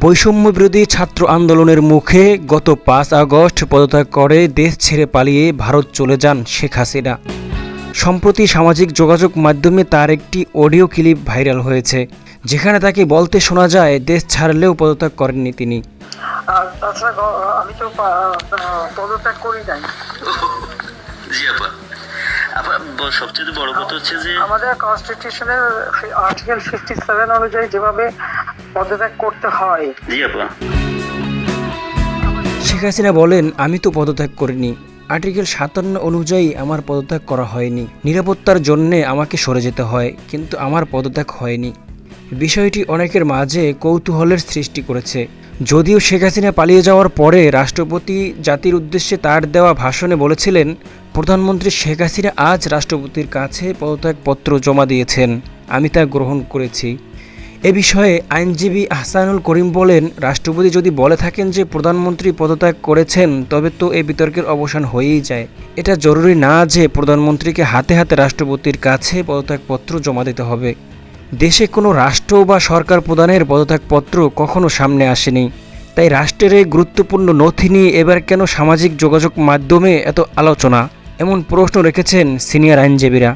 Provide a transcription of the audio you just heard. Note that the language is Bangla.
বৈষম্য বিরোধী ছাত্র আন্দোলনের মুখে গত পাঁচ আগস্ট পদত্যাগ করে দেশ ছেড়ে পালিয়ে ভারত চলে যান শেখ হাসিনা। সম্প্রতি সামাজিক যোগাযোগ মাধ্যমে তার একটি অডিও ক্লিপ ভাইরাল হয়েছে যেখানে তাকে বলতে শোনা যায় দেশ ছাড়লেও পদত্যাগ করেননি তিনি। আমি তো পদত্যাগ করি নাই। সবচেয়ে বড় কথা হচ্ছে যে আমাদের কনস্টিটিউশনের আর্টিকেল ফিফটি সেভেন অনুযায়ী যেভাবে পদত্যাগ করতে হয়। জি আপা। শেখ হাসিনা বলেন আমি তো পদত্যাগ করিনি। আর্টিকেল সাতান্ন অনুযায়ী আমার পদত্যাগ করা হয়নি। নিরাপত্তার জন্যে আমাকে সরে যেতে হয় কিন্তু আমার পদত্যাগ হয়নি। বিষয়টি অনেকের মাঝে কৌতূহলের সৃষ্টি করেছে। যদিও শেখ হাসিনা পালিয়ে যাওয়ার পরে রাষ্ট্রপতি জাতির উদ্দেশ্যে তার দেওয়া ভাষণে বলেছিলেন, প্রধানমন্ত্রী শেখ হাসিনা আজ রাষ্ট্রপতির কাছে পদত্যাগপত্র জমা দিয়েছেন। আমি তা গ্রহণ করেছি। এ বিষয়ে আইনজীবী আহসানুল করিম বলেন, রাষ্ট্রপতি যদি বলে থাকেন যে প্রধানমন্ত্রী পদত্যাগ করেছেন, তবে তো এই বিতর্কের অবসান হয়েই যায়। এটা জরুরি না যে প্রধানমন্ত্রীকে হাতে হাতে রাষ্ট্রপতির কাছে পদত্যাগপত্র জমা দিতে হবে। দেশে কোনো রাষ্ট্র বা সরকার প্রধানের পদত্যাগপত্র কখনো সামনে আসেনি। তাই রাষ্ট্রের এই গুরুত্বপূর্ণ নথি নিয়ে এবার কেন সামাজিক যোগাযোগ মাধ্যমে এত আলোচনা? এমন প্রশ্ন রেখেছেন সিনিয়র আইনজীবীরা।